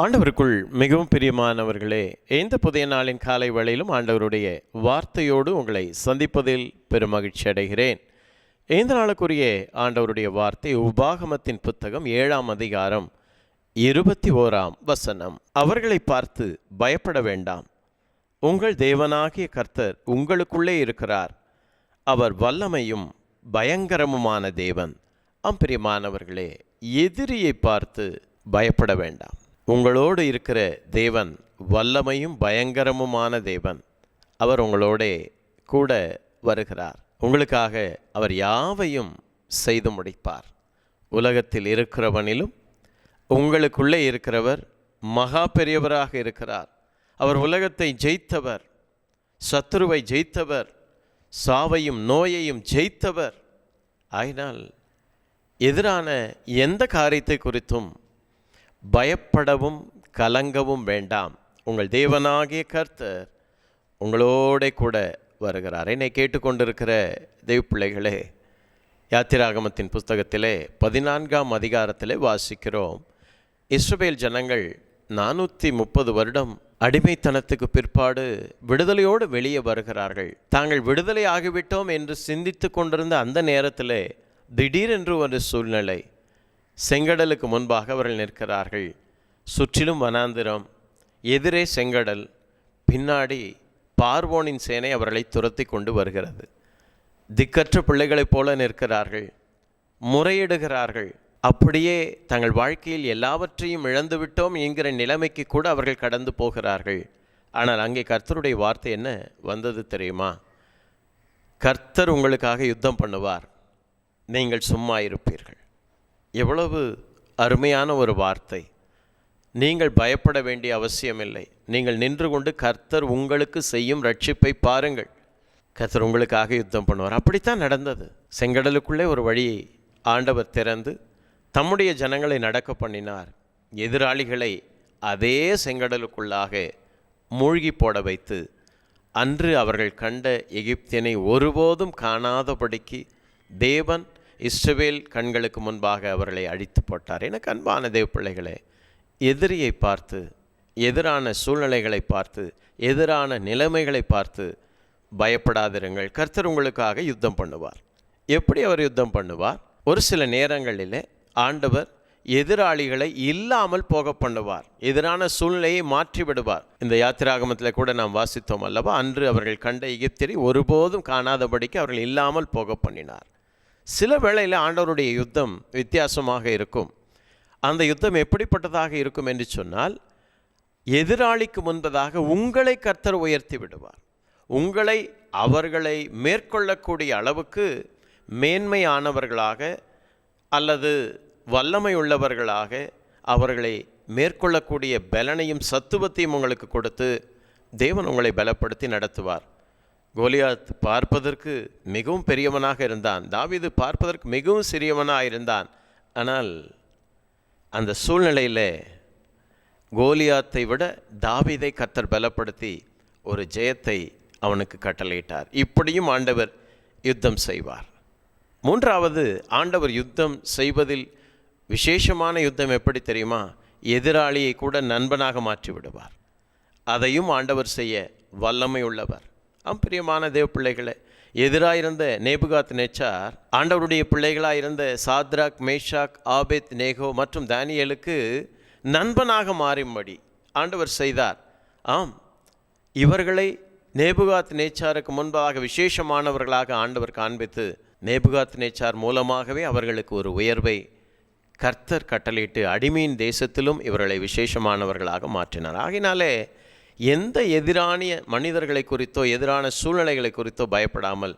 ஆண்டவருக்குள் மிகவும் பிரியமானவர்களே எந்த புதிய நாளின் காலை வேளையிலும் ஆண்டவருடைய வார்த்தையோடு உங்களை சந்திப்பதில் பெருமகிழ்ச்சி அடைகிறேன். எந்த நாளுக்குரிய ஆண்டவருடைய வார்த்தை உபாகமத்தின் புத்தகம் ஏழாம் அதிகாரம் இருபத்தி ஓராம் வசனம். அவர்களை பார்த்து பயப்பட வேண்டாம். உங்கள் தேவனாகிய கர்த்தர் உங்களுக்குள்ளே இருக்கிறார். அவர் வல்லமையும் பயங்கரமுமான தேவன். அம்பிரியமானவர்களே எதிரியை பார்த்து பயப்பட வேண்டாம். உங்களோடு இருக்கிற தேவன் வல்லமையும் பயங்கரமுமான தேவன். அவர் உங்களோடே கூட வருகிறார். உங்களுக்காக அவர் யாவையும் செய்து முடிப்பார். உலகத்தில் இருக்கிறவனிலும் உங்களுக்குள்ளே இருக்கிறவர் மகா பெரியவராக இருக்கிறார். அவர் உலகத்தை ஜெயித்தவர் சத்துருவை ஜெயித்தவர் சாவையும் நோயையும் ஜெயித்தவர். ஆயினால் எதிரான எந்த காரியத்தை குறித்தும் பயப்படவும் கலங்கவும் வேண்டாம். உங்கள் தேவனாகிய கர்த்தர் உங்களோட கூட வருகிறார். என்னை கேட்டுக்கொண்டிருக்கிற தெய்வ பிள்ளைகளே யாத்திராகமத்தின் புஸ்தகத்திலே பதினான்காம் அதிகாரத்திலே வாசிக்கிறோம். இஸ்ரவேல் ஜனங்கள் நானூற்றி முப்பது வருடம் அடிமைத்தனத்துக்கு பிற்பாடு விடுதலையோடு வெளியே வருகிறார்கள். தாங்கள் விடுதலை ஆகிவிட்டோம் என்று சிந்தித்து கொண்டிருந்த அந்த நேரத்திலே திடீரென்று ஒரு சூழ்நிலை செங்கடலுக்கு முன்பாக அவர்கள் நிற்கிறார்கள். சுற்றிலும் வனாந்திரம் எதிரே செங்கடல் பின்னாடி பார்வோனின் சேனை அவர்களை துரத்தி கொண்டு வருகிறது. திக்கற்ற பிள்ளைகளைப் போல நிற்கிறார்கள். முறையிடுகிறார்கள். அப்படியே தங்கள் வாழ்க்கையில் எல்லாவற்றையும் இழந்துவிட்டோம் என்கிற நிலைமைக்கு கூட அவர்கள் கடந்து போகிறார்கள். ஆனால் அங்கே கர்த்தருடைய வார்த்தை என்ன வந்தது தெரியுமா? கர்த்தர் உங்களுக்காக யுத்தம் பண்ணுவார். நீங்கள் சும்மா இருப்பீர்கள். எவ்வளவு அருமையான ஒரு வார்த்தை. நீங்கள் பயப்பட வேண்டிய அவசியமில்லை. நீங்கள் நின்று கொண்டு கர்த்தர் உங்களுக்கு செய்யும் ரட்சிப்பை பாருங்கள். கர்த்தர் உங்களுக்காக யுத்தம் பண்ணுவார். அப்படித்தான் நடந்தது. செங்கடலுக்குள்ளே ஒரு வழியை ஆண்டவர் திறந்து தம்முடைய ஜனங்களை நடக்க பண்ணினார். எதிராளிகளை அதே செங்கடலுக்குள்ளாக மூழ்கி போட வைத்து அன்று அவர்கள் கண்ட எகிப்தியனை ஒருபோதும் காணாதபடிக்கு தேவன் இஸ்ரவேல் கண்களுக்கு முன்பாக அவர்களை அழித்து போட்டார். எனக்கு அன்பான தேவ பிள்ளைகளே எதிரியை பார்த்து எதிரான சூழ்நிலைகளை பார்த்து எதிரான நிலைமைகளை பார்த்து பயப்படாதிருங்கள். கர்த்தர் உங்களுக்காக யுத்தம் பண்ணுவார். எப்படி அவர் யுத்தம் பண்ணுவார்? ஒரு சில நேரங்களிலே ஆண்டவர் எதிராளிகளை இல்லாமல் போக பண்ணுவார். எதிரான சூழ்நிலையை மாற்றிவிடுவார் இந்த யாத்திராகமத்தில் கூட நாம் வாசித்தோம் அல்லவா? அன்று அவர்கள் கண்ட எகிப்தியரை ஒருபோதும் காணாதபடிக்கு அவர்கள் இல்லாமல் போக பண்ணினார். சில வேளையில் ஆண்டவருடைய யுத்தம் வித்தியாசமாக இருக்கும். அந்த யுத்தம் எப்படிப்பட்டதாக இருக்கும் என்று சொன்னால் எதிராளிக்கு முன்பதாக உங்களை கர்த்தர் உயர்த்தி விடுவார். உங்களை அவர்களை மேற்கொள்ளக்கூடிய அளவுக்கு மேன்மையானவர்களாக அல்லது வல்லமை உள்ளவர்களாக அவர்களை மேற்கொள்ளக்கூடிய பலனையும் சத்துவத்தையும் உங்களுக்கு கொடுத்து தேவன் உங்களை பலப்படுத்தி நடத்துவார். கோலியாத் பார்ப்பதற்கு மிகவும் பெரியவனாக இருந்தான். தாவீது பார்ப்பதற்கு மிகவும் சிறியவனாக இருந்தான். ஆனால் அந்த சூழ்நிலையில் கோலியாத்தை விட தாவீதை கத்தர் பலப்படுத்தி ஒரு ஜெயத்தை அவனுக்கு கட்டளையிட்டார். இப்படியும் ஆண்டவர் யுத்தம் செய்வார். மூன்றாவது ஆண்டவர் யுத்தம் செய்வதில் விசேஷமான யுத்தம் எப்படி தெரியுமா? எதிராளியை கூட நண்பனாக மாற்றி விடுவார் அதையும் ஆண்டவர் செய்ய வல்லமை உள்ளவர். பிரியமான தேவ பிள்ளைகளே எதிராயிருந்த நேபுகாத் நெச்சார் ஆண்டவருடைய பிள்ளைகளாயிருந்த சாத்ராக் மேஷாக் ஆபேத் நேகோ மற்றும் தானியலுக்கு நண்பனாக மாறும்படி ஆண்டவர் செய்தார். ஆம் இவர்களை நேபுகாத் நேச்சாருக்கு முன்பாக விசேஷமானவர்களாக ஆண்டவர் காண்பித்து நேபுகாத் நேச்சார் மூலமாகவே அவர்களுக்கு ஒரு உயர்வை கர்த்தர் கட்டளையிட்டு அடிமையின் தேசத்திலும் இவர்களை விசேஷமானவர்களாக மாற்றினார். ஆகினாலே எந்த எதிரானிய மனிதர்களை குறித்தோ எதிரான சூழ்நிலைகளை குறித்தோ பயப்படாமல்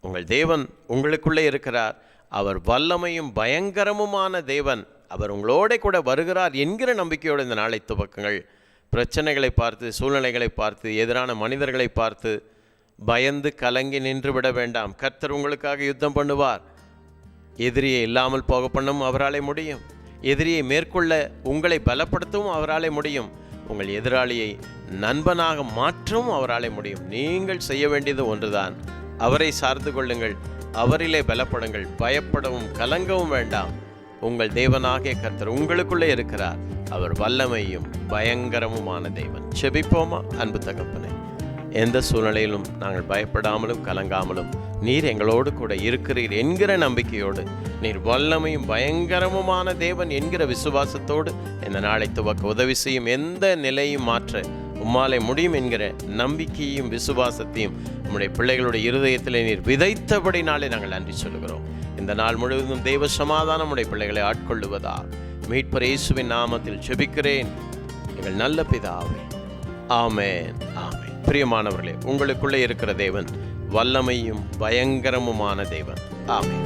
உங்கள் தேவன் உங்களுக்குள்ளே இருக்கிறார். அவர் வல்லமையும் பயங்கரமுமான தேவன். அவர் உங்களோட கூட வருகிறார் என்கிற நம்பிக்கையோடு இந்த நாளை துவக்குங்கள். பிரச்சனைகளை பார்த்து சூழ்நிலைகளை பார்த்து எதிரான மனிதர்களை பார்த்து பயந்து கலங்கி நின்று விட வேண்டாம். கர்த்தர் உங்களுக்காக யுத்தம் பண்ணுவார். எதிரியை இல்லாமல் போக பண்ணவும் அவராலே முடியும். எதிரியை மேற்கொள்ள உங்களை பலப்படுத்தவும் அவராலே முடியும். உங்கள் எதிராளியை நண்பனாக மாற்றவும் அவராலே முடியும். நீங்கள் செய்ய வேண்டியது ஒன்றுதான். அவரை சார்ந்து கொள்ளுங்கள். அவரிலே பலப்படுங்கள். பயப்படவும் கலங்கவும் வேண்டாம். உங்கள் தேவனாகிய கர்த்தர் உங்களுக்குள்ளே இருக்கிறார். அவர் வல்லமையும் பயங்கரமுமான தேவன். செபிப்போமா? அன்பு தகப்பனே. எந்த சூழ்நிலையிலும் நாங்கள் பயப்படாமலும் கலங்காமலும் நீர் எங்களோடு கூட இருக்கிறீர் என்கிற நம்பிக்கையோடு நீர் வல்லமையும் பயங்கரமுமான தேவன் என்கிற விசுவாசத்தோடு இந்த நாளை துவக்க உதவி செய்யும் எந்த நிலையும் மாற்ற உம்மாலே முடியும் என்கிற நம்பிக்கையும் விசுவாசத்தையும் நம்முடைய பிள்ளைகளுடைய இருதயத்திலே நீர் விதைத்தபடி நாளை நாங்கள் நன்றி சொல்கிறோம் இந்த நாள் முழுவதும் தெய்வ சமாதானம் உடைய பிள்ளைகளை ஆட்கொள்ளுவதா? மீட்பர் இயேசுவின் நாமத்தில் செபிக்கிறேன் எங்கள் நல்ல பிதாவே. ஆமேன். ஆ பிரியமானவர்களே உங்களுக்குள்ளே இருக்கிற தேவன் வல்லமையும் பயங்கரமுமான தேவன். ஆமை